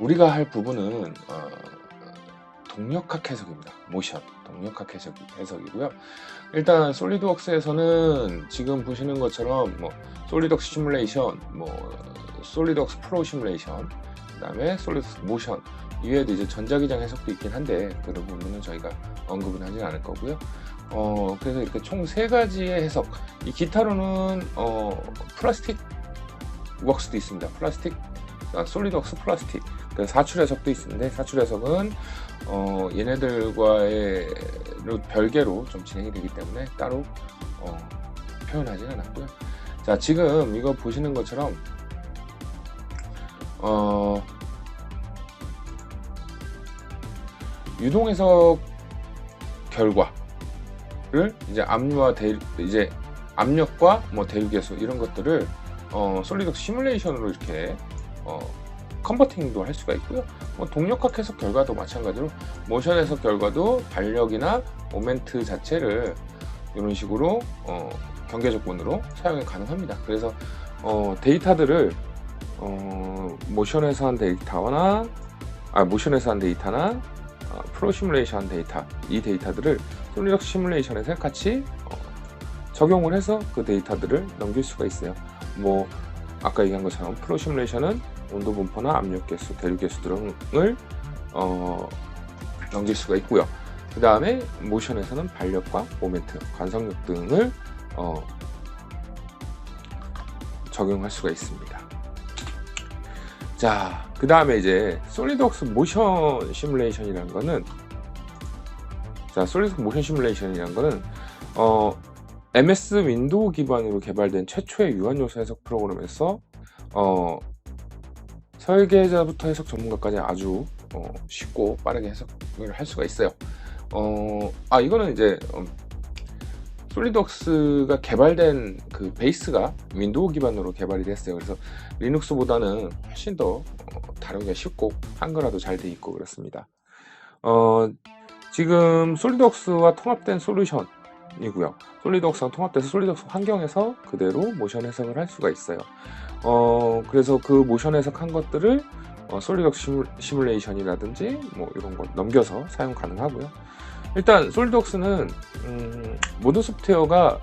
우리가 할 부분은 어, 동력학 해석입니다. 모션 동력학 해석, 해석이고요. 일단 솔리드웍스에서는 지금 보시는 것처럼 뭐 솔리드웍스 시뮬레이션, 뭐 솔리드웍스 프로 시뮬레이션, 그다음에 솔리드웍스 모션 이외에도 이제 전자기장 해석도 있긴 한데 그런 부분은 저희가 언급은 하진 않을 거고요. 어 그래서 이렇게 총 세 가지의 해석. 이 기타로는 어 플라스틱 웍스도 있습니다. 플라스틱 아, 솔리드웍스 플라스틱 그 사출 해석도 있는데 사출 해석은 어, 얘네들과의 별개로 좀 진행이 되기 때문에 따로 어, 표현하지는 않았고요. 자 지금 이거 보시는 것처럼 어, 유동 해석 결과를 이제 압류와 대 이제 압력과 뭐 대륙계수 이런 것들을 어, 솔리덕 시뮬레이션으로 이렇게 어, 컨버팅도 할 수가 있고요. 뭐 동력학 해석 결과도 마찬가지로 모션 해석 결과도 반력이나 모멘트 자체를 이런 식으로 어, 경계 조건으로 사용이 가능합니다. 그래서 어, 데이터들을 어, 모션에서 한 데이터나 아 모션에서 한 데이터나 어, 프로 시뮬레이션 한 데이터 이 데이터들을 솔리덕 시뮬레이션에서 같이 어, 적용을 해서 그 데이터들을 넘길 수가 있어요. 뭐 아까 얘기한 것처럼 프로 시뮬레이션은 온도 분포나 압력 계수, 대륙 계수 등을 어, 넘길 수가 있고요. 그 다음에 모션에서는 반력과 모멘트, 관성력 등을 어, 적용할 수가 있습니다. 자, 그 다음에 이제 솔리드웍스 모션 시뮬레이션이라는 거는 자, 솔리드웍스 모션 시뮬레이션이라는 거는 어, MS 윈도우 기반으로 개발된 최초의 유한 요소 해석 프로그램에서 어, 설계자부터 해석 전문가까지 아주 어, 쉽고 빠르게 해석을 할 수가 있어요. 어, 아 이거는 이제 음, 솔리드웍스가 개발된 그 베이스가 윈도우 기반으로 개발이 됐어요. 그래서 리눅스보다는 훨씬 더 어, 다루기가 쉽고 한글화도 잘 돼 있고 그렇습니다. 어, 지금 솔리드웍스와 통합된 솔루션이고요. 솔리드웍스랑 통합돼서 솔리드웍스 환경에서 그대로 모션 해석을 할 수가 있어요. 어, 그래서 그 모션 해석한 것들을 어, 솔리드웍스 시뮬 레이션이라든지 뭐 이런 거 넘겨서 사용 가능하고요. 일단 솔리드웍스는 음, 모든 소프트웨어가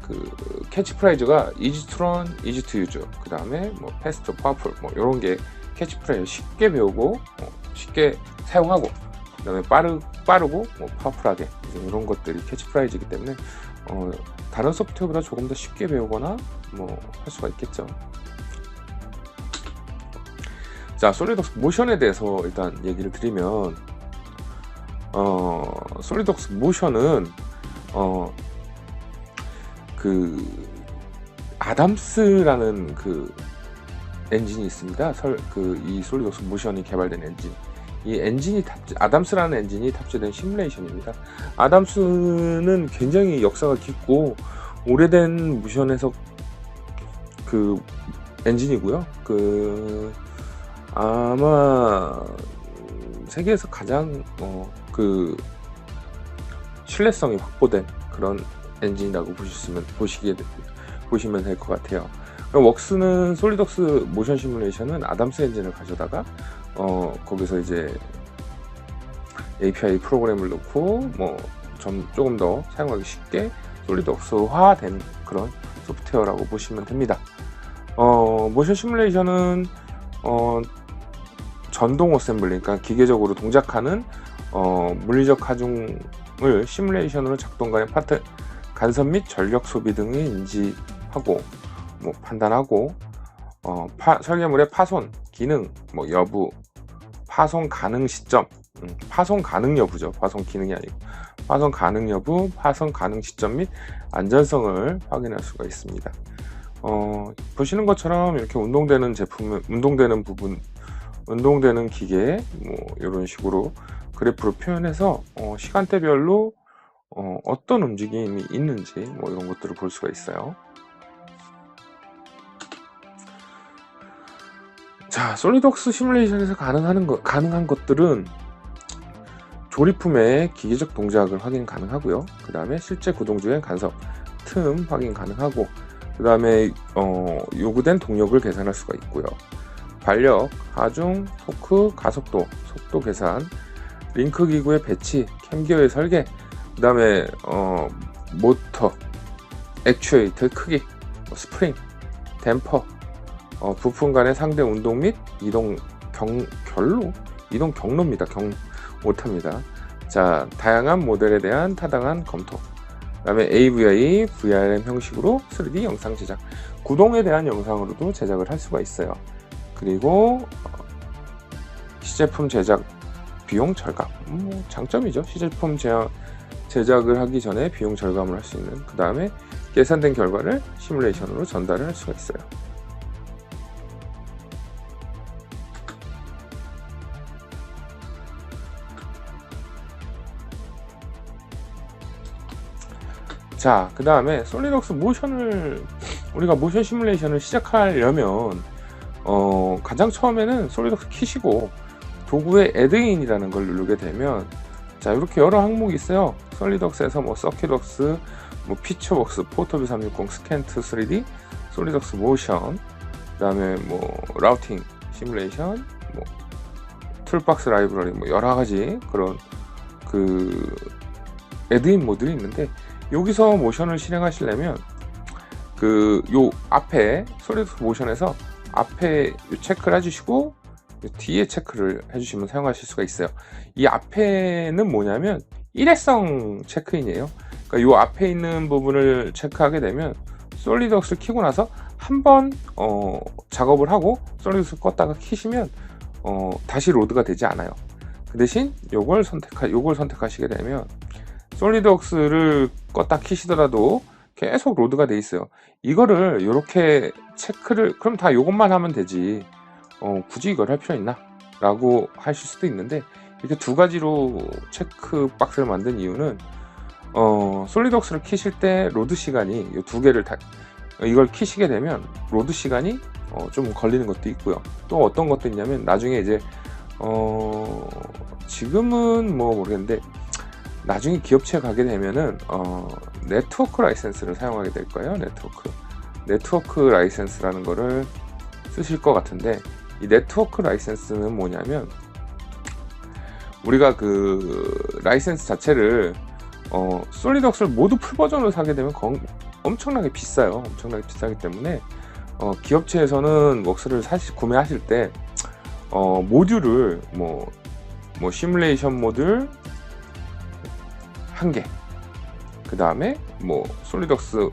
그 캐치프라이즈가 to use, 그 다음에 뭐 fast, powerful 뭐 이런 게 캐치프라이즈 쉽게 배우고 어, 쉽게 사용하고 그 다음에 빠르, 빠르고 뭐 파워풀하게 이런 것들이 캐치프라이즈이기 때문에 어, 다른 소프트웨어보다 조금 더 쉽게 배우거나 뭐 할 수가 있겠죠. 자, 솔리덕스 모션에 대해서 일단 얘기를 드리면 어, 솔리덕스 모션은 어, 그 아담스라는 그 엔진이 있습니다. 설, 그이 솔리덕스 모션이 개발된 엔진. 이 엔진이 탑재, 아담스라는 엔진이 탑재된 시뮬레이션입니다. 아담스는 굉장히 역사가 깊고 오래된 모션에서 그 엔진이고요. 그 아마 세계에서 가장 어, 그 신뢰성이 확보된 그런 엔진이라고 보시면 보시게 보시면 될 것 같아요. 웍스는 솔리덕스 모션 시뮬레이션은 아담스 엔진을 가져다가 어 거기서 이제 API 프로그램을 넣고 뭐 좀 조금 더 사용하기 쉽게 솔리드웍스화된 그런 소프트웨어라고 보시면 됩니다. 어 모션 시뮬레이션은 어 전동 어셈블리, 그러니까 기계적으로 동작하는 어, 물리적 하중을 시뮬레이션으로 작동가는 파트 간섭 및 전력 소비 등을 인지하고 뭐 판단하고 어, 파, 설계물의 파손 기능 뭐 여부 파손 가능 시점 음, 파손 가능 여부죠. 파손 기능이 아니고. 파손 가능 여부 파손 가능 시점 및 안전성을 확인할 수가 있습니다 어, 보시는 것처럼 이렇게 운동되는 제품 운동되는 부분 운동되는 기계 뭐 이런 식으로 그래프로 표현해서 어, 시간대별로 어, 떤 움직임이 있는지 뭐 이런 것들을 볼 수가 있어요. 자, 솔리덕스 시뮬레이션에서 가능한, 것, 가능한 것들은 조립품의 기계적 동작을 확인 가능하고요. 그 다음에 실제 구동 중의 간섭, 틈 확인 가능하고, 그 다음에 어, 요구된 동력을 계산할 수가 있고요. 반력, 하중, 토크, 가속도, 속도 계산, 링크 기구의 배치, 캠기어의 설계, 그 다음에 어, 모터, 액추에이터 크기, 뭐 스프링, 댐퍼, 어, 부품 간의 상대 운동 및 이동 경, 결로? 이동 경로입니다. 경, 못합니다. 자, 다양한 모델에 대한 타당한 검토. 그 다음에 AVI, VRM 형식으로 3D 영상 제작. 구동에 대한 영상으로도 제작을 할 수가 있어요. 그리고 어, 시제품 제작 비용 절감. 음, 뭐 장점이죠. 시제품 제작, 제작을 하기 전에 비용 절감을 할 수 있는. 그 다음에 계산된 결과를 시뮬레이션으로 전달을 할 수가 있어요. 자, 그 다음에 솔리덕스 모션을 우리가 모션 시뮬레이션을 시작하려면 어, 가장 처음에는 솔리덕스 키시고 도구의 애드인이라는 걸 누르게 되면 자 이렇게 여러 항목이 있어요. 솔리덕스에서 뭐 서킷덕스, 뭐 피처웍스, 포토비 360, 스캔트 3D, 솔리덕스 모션, 그다음에 뭐 라우팅 시뮬레이션, 뭐 툴박스 라이브러리 뭐 여러 가지 그런 그 애드인 모듈이 있는데 여기서 모션을 실행하시려면 그 요 앞에 솔리드 모션에서 앞에 체크를 해주시고 뒤에 체크를 해주시면 사용하실 수가 있어요. 이 앞에는 뭐냐면 일회성 체크인이에요. 그러니까 요 앞에 있는 부분을 체크하게 되면 솔리드웍스를 키고 나서 한번 어, 작업을 하고 솔리드웍스 껐다가 키시면 어, 다시 로드가 되지 않아요. 그 대신 요걸 선택하 요걸 선택하시게 되면 솔리드웍스를 껐다 키시더라도 계속 로드가 돼 있어요. 이거를 이렇게 체크를 그럼 다 이것만 하면 되지. 어, 굳이 이걸 할 필요 있나? 라고 하실 수도 있는데 이렇게 두 가지로 체크 박스를 만든 이유는 어, 솔리드웍스를 키실 때 로드 시간이 이 두 개를 다 이걸 키시게 되면 로드 시간이 어, 좀 걸리는 것도 있고요. 또 어떤 것도 있냐면 나중에 이제 어, 지금은 뭐 모르겠는데 나중에 기업체에 가게 되면은 어, 네트워크 라이센스를 사용하게 될 거예요. 네트워크. 네트워크 라이센스라는 거를 쓰실 것 같은데 이 네트워크 라이센스는 뭐냐면 우리가 그 라이센스 자체를 어, 솔리덕스를 모두 풀 버전으로 사게 되면 건, 엄청나게 비싸요. 엄청나게 비싸기 때문에 어, 기업체에서는 웍스를 사실 구매하실 때 어, 모듈을 뭐, 뭐 시뮬레이션 모듈 한 개. 그 다음에 뭐 솔리덕스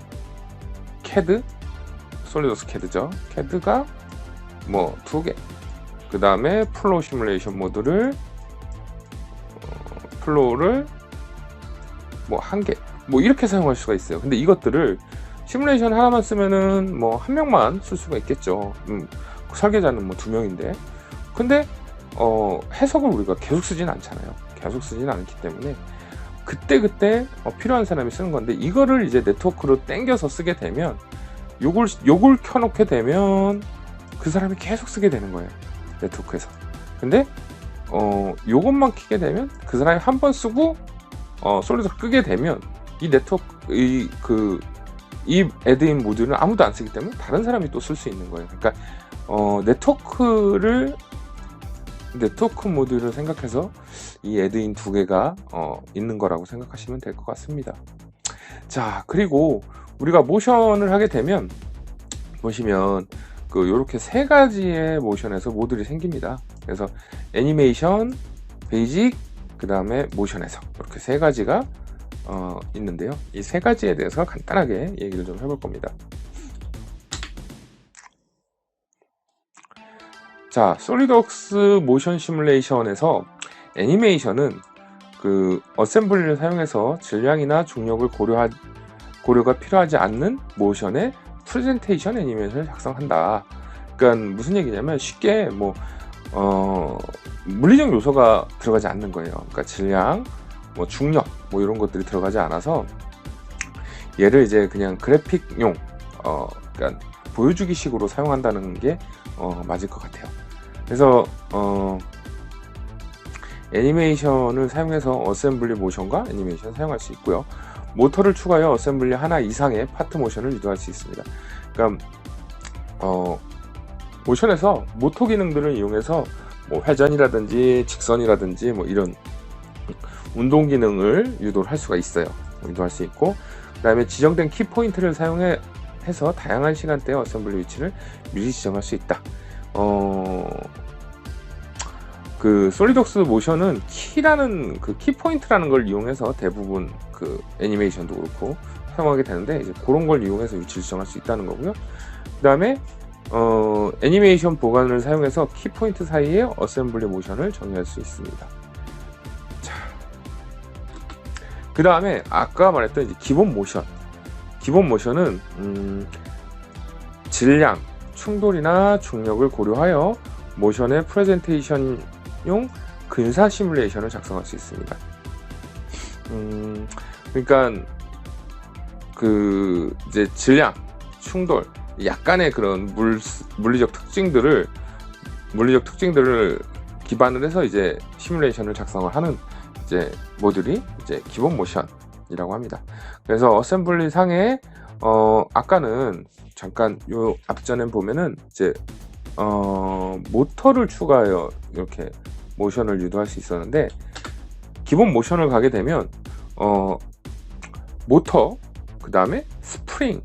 캐드, 솔리덕스 캐드죠. 캐드가 뭐 두 개. 그 다음에 플로우 시뮬레이션 모드를 어, 플로우를 뭐 한 개. 뭐 이렇게 사용할 수가 있어요. 근데 이것들을 시뮬레이션 하나만 쓰면은 뭐 한 명만 쓸 수가 있겠죠. 음, 설계자는 뭐 두 명인데. 근데 어, 해석을 우리가 계속 쓰진 않잖아요. 계속 쓰진 않기 때문에 그때그때 어, 필요한 사람이 쓰는 건데 이거를 이제 네트워크로 땡겨서 쓰게 되면 요걸 요걸 켜놓게 되면 그 사람이 계속 쓰게 되는 거예요 네트워크에서. 근데 어 요것만 키게 되면 그 사람이 한 번 쓰고 어 솔리드 끄게 되면 이 네트워크 이 그 이 애드인 모듈은 아무도 안 쓰기 때문에 다른 사람이 또 쓸 수 있는 거예요. 그러니까 어 네트워크를 네트워크 모듈을 생각해서 이 애드인 두 개가 어, 있는 거라고 생각하시면 될 것 같습니다. 자, 그리고 우리가 모션을 하게 되면 보시면 그 요렇게 세 가지의 모션에서 모듈이 생깁니다. 그래서 애니메이션, 베이직, 그 다음에 모션에서 이렇게 세 가지가 어, 있는데요. 이 세 가지에 대해서 간단하게 얘기를 좀 해볼 겁니다. 자, 솔리드웍스 모션 시뮬레이션에서 애니메이션은 그 어셈블리를 사용해서 질량이나 중력을 고려하, 고려가 필요하지 않는 모션의 프레젠테이션 애니메이션을 작성한다. 그러니까 무슨 얘기냐면 쉽게 뭐 어, 물리적 요소가 들어가지 않는 거예요. 그러니까 질량, 뭐 중력, 뭐 이런 것들이 들어가지 않아서 얘를 이제 그냥 그래픽용, 어, 그러니까 보여주기 식으로 사용한다는 게 어, 맞을 것 같아요. 그래서 어, 애니메이션을 사용해서 어셈블리 모션과 애니메이션 사용할 수 있고요. 모터를 추가하여 어셈블리 하나 이상의 파트 모션을 유도할 수 있습니다. 그러니까 어, 모션에서 모터 기능들을 이용해서 뭐 회전이라든지 직선이라든지 뭐 이런 운동 기능을 유도를 할 수가 있어요. 유도할 수 있고 그 다음에 지정된 키 포인트를 사용해 해서 다양한 시간대에 어셈블리 위치를 미리 지정할 수 있다. 어, 그 솔리독스 모션은 키라는 그 키 포인트라는 걸 이용해서 대부분 그 애니메이션도 그렇고 사용하게 되는데 이제 그런 걸 이용해서 위치를 지정할 수 있다는 거고요. 그 다음에 어, 애니메이션 보관을 사용해서 키 포인트 사이에 어셈블리 모션을 정의할 수 있습니다. 자, 그 다음에 아까 말했던 기본 모션. 기본 모션은 음, 질량, 충돌이나 중력을 고려하여 모션의 프레젠테이션용 근사 시뮬레이션을 작성할 수 있습니다. 음, 그러니까 그 이제 질량, 충돌, 약간의 그런 물, 물리적 특징들을 물리적 특징들을 기반을 해서 이제 시뮬레이션을 작성을 하는 이제 모듈이 이제 기본 모션이라고 합니다. 그래서 어셈블리 상에 어 아까는 잠깐 요 앞전에 보면은 이제 어 모터를 추가하여 이렇게 모션을 유도할 수 있었는데 기본 모션을 가게 되면 어 모터 그 다음에 스프링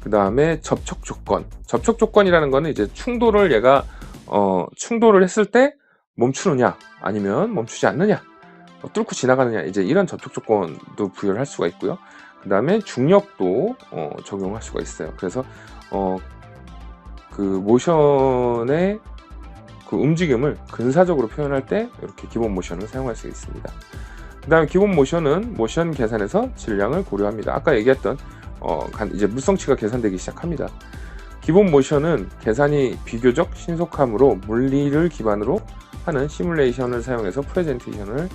그 다음에 접촉 조건. 접촉 조건이라는 거는 이제 충돌을 얘가 어, 충돌을 했을 때 멈추느냐, 아니면 멈추지 않느냐, 어, 뚫고 지나가느냐, 이제 이런 접촉 조건도 부여를 할 수가 있고요. 그 다음에 중력도 어, 적용할 수가 있어요. 그래서 어, 그 모션의 그 움직임을 근사적으로 표현할 때 이렇게 기본 모션을 사용할 수 있습니다. 그 다음에 기본 모션은 모션 계산에서 질량을 고려합니다. 아까 얘기했던 어, 이제 물성치가 계산되기 시작합니다. 기본 모션은 계산이 비교적 신속함으로 물리를 기반으로 하는 시뮬레이션을 사용해서 프레젠테이션을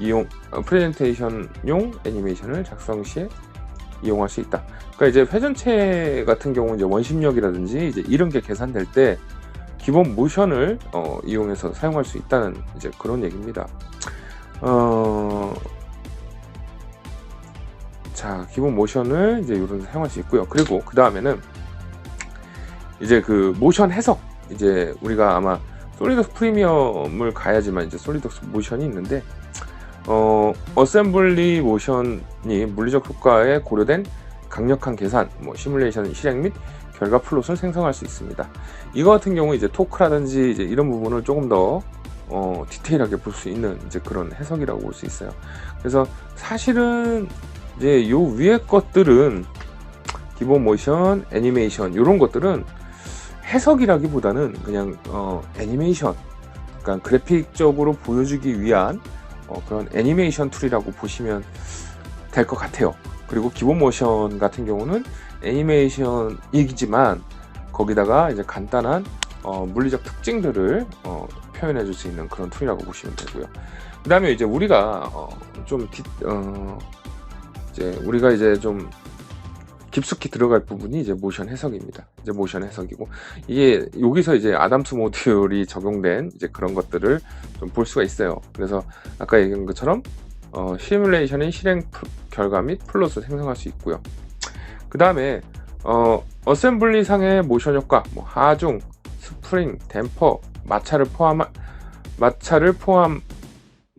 이용 어, 프레젠테이션용 애니메이션을 작성 시에 이용할 수 있다. 그러니까 이제 회전체 같은 경우 이제 원심력이라든지 이제 이런 게 계산될 때 기본 모션을 어, 이용해서 사용할 수 있다는 이제 그런 얘기입니다. 어, 자, 기본 모션을 이제 이런 사용할 수 있고요. 그리고 그 다음에는 이제 그 모션 해석 이제 우리가 아마 솔리덕스 프리미엄을 가야지만 이제 솔리덕스 모션이 있는데 어 어셈블리 모션이 물리적 효과에 고려된 강력한 계산, 뭐 시뮬레이션 실행 및 결과 플롯을 생성할 수 있습니다. 이거 같은 경우 이제 토크라든지 이제 이런 부분을 조금 더 어, 디테일하게 볼 수 있는 이제 그런 해석이라고 볼 수 있어요. 그래서 사실은 이제 요 위에 것들은 기본 모션, 애니메이션 이런 것들은 해석이라기보다는 그냥 어, 애니메이션, 그러니까 그래픽적으로 보여주기 위한 어, 그런 애니메이션 툴이라고 보시면 될 것 같아요. 그리고 기본 모션 같은 경우는 애니메이션이지만 거기다가 이제 간단한 어, 물리적 특징들을 어, 표현해 줄 수 있는 그런 툴이라고 보시면 되고요. 그 다음에 이제 우리가 어, 좀 디, 어, 이제 우리가 이제 좀 깊숙이 들어갈 부분이 이제 모션 해석입니다. 이제 모션 해석이고 이게 여기서 이제 아담스 모듈이 적용된 이제 그런 것들을 좀 볼 수가 있어요. 그래서 아까 얘기한 것처럼 어, 시뮬레이션의 실행 결과 및 플롯을 생성할 수 있고요. 그 다음에 어, 어셈블리 상의 모션 효과, 뭐 하중, 스프링, 댐퍼, 마찰을 포함 마찰을 포함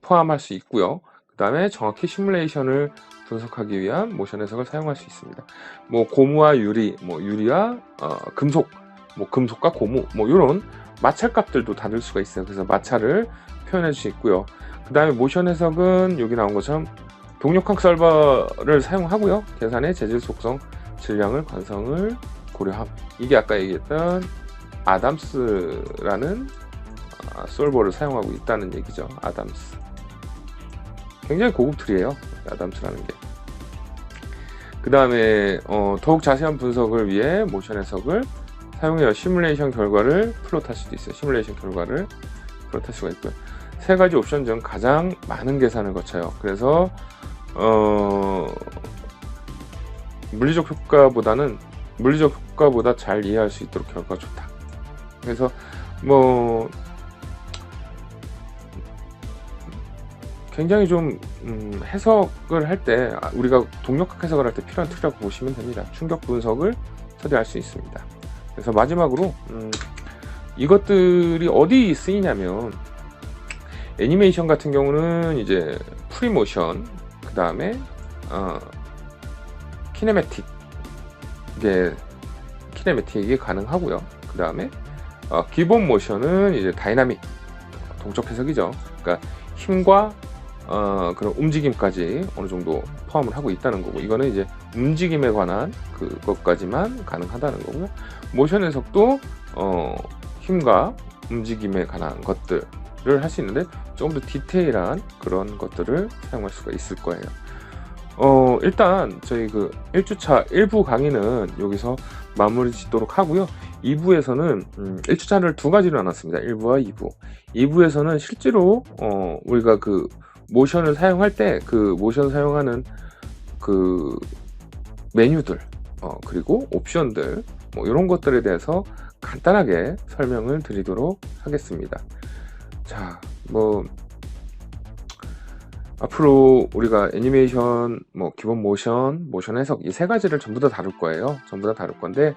포함할 수 있고요. 그 다음에 정확히 시뮬레이션을 분석하기 위한 모션 해석을 사용할 수 있습니다. 뭐 고무와 유리, 뭐 유리와 어, 금속, 뭐 금속과 고무, 뭐 이런 마찰 값들도 다를 수가 있어요. 그래서 마찰을 표현해 줄수 있고요. 그 다음에 모션 해석은 여기 나온 것처럼 동력학 설버를 사용하고요. 계산의 재질 속성, 질량을 관성을 고려함. 이게 아까 얘기했던 아담스라는 아, 솔버를 사용하고 있다는 얘기죠. 아담스. 굉장히 고급 툴이에요. 아담스라는 게. 그 다음에 어, 더욱 자세한 분석을 위해 모션 해석을 사용해서 시뮬레이션 결과를 플롯할 수도 있어요. 시뮬레이션 결과를 플롯할 수가 있고요. 세 가지 옵션 중 가장 많은 계산을 거쳐요. 그래서 어, 물리적 효과보다는 물리적 효과보다 잘 이해할 수 있도록 결과가 좋다. 그래서 뭐 굉장히 좀 음, 해석을 할 때 우리가 동력학 해석을 할 때 필요한 툴이라고 보시면 됩니다. 충격 분석을 처리할 수 있습니다. 그래서 마지막으로 음, 이것들이 어디 쓰이냐면 애니메이션 같은 경우는 이제 프리모션 그 다음에 어, 키네매틱 이게 키네매틱이 가능하고요. 그 다음에 어, 기본 모션은 이제 다이나믹 동적 해석이죠. 그러니까 힘과 어, 그런 움직임까지 어느 정도 포함을 하고 있다는 거고 이거는 이제 움직임에 관한 그것까지만 가능하다는 거고요. 모션 해석도 어, 힘과 움직임에 관한 것들을 할 수 있는데 조금 더 디테일한 그런 것들을 사용할 수가 있을 거예요. 어, 일단 저희 그 1주차 1부 강의는 여기서 마무리 짓도록 하고요. 2부에서는 음, 1주차를 두 가지로 나눴습니다. 1부와 2부. 2부에서는 실제로 어, 우리가 그 모션을 사용할 때 그 모션 사용하는 그 메뉴들 어, 그리고 옵션들 뭐 이런 것들에 대해서 간단하게 설명을 드리도록 하겠습니다. 자, 뭐 앞으로 우리가 애니메이션, 뭐 기본 모션, 모션 해석 이 세 가지를 전부 다 다룰 거예요. 전부 다 다룰 건데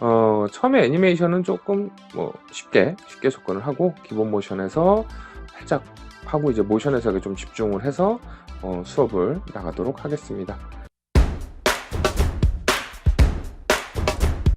어, 처음에 애니메이션은 조금 뭐 쉽게 쉽게 접근을 하고 기본 모션에서 살짝 하고 이제 모션 해석에 좀 집중을 해서 어, 수업을 나가도록 하겠습니다.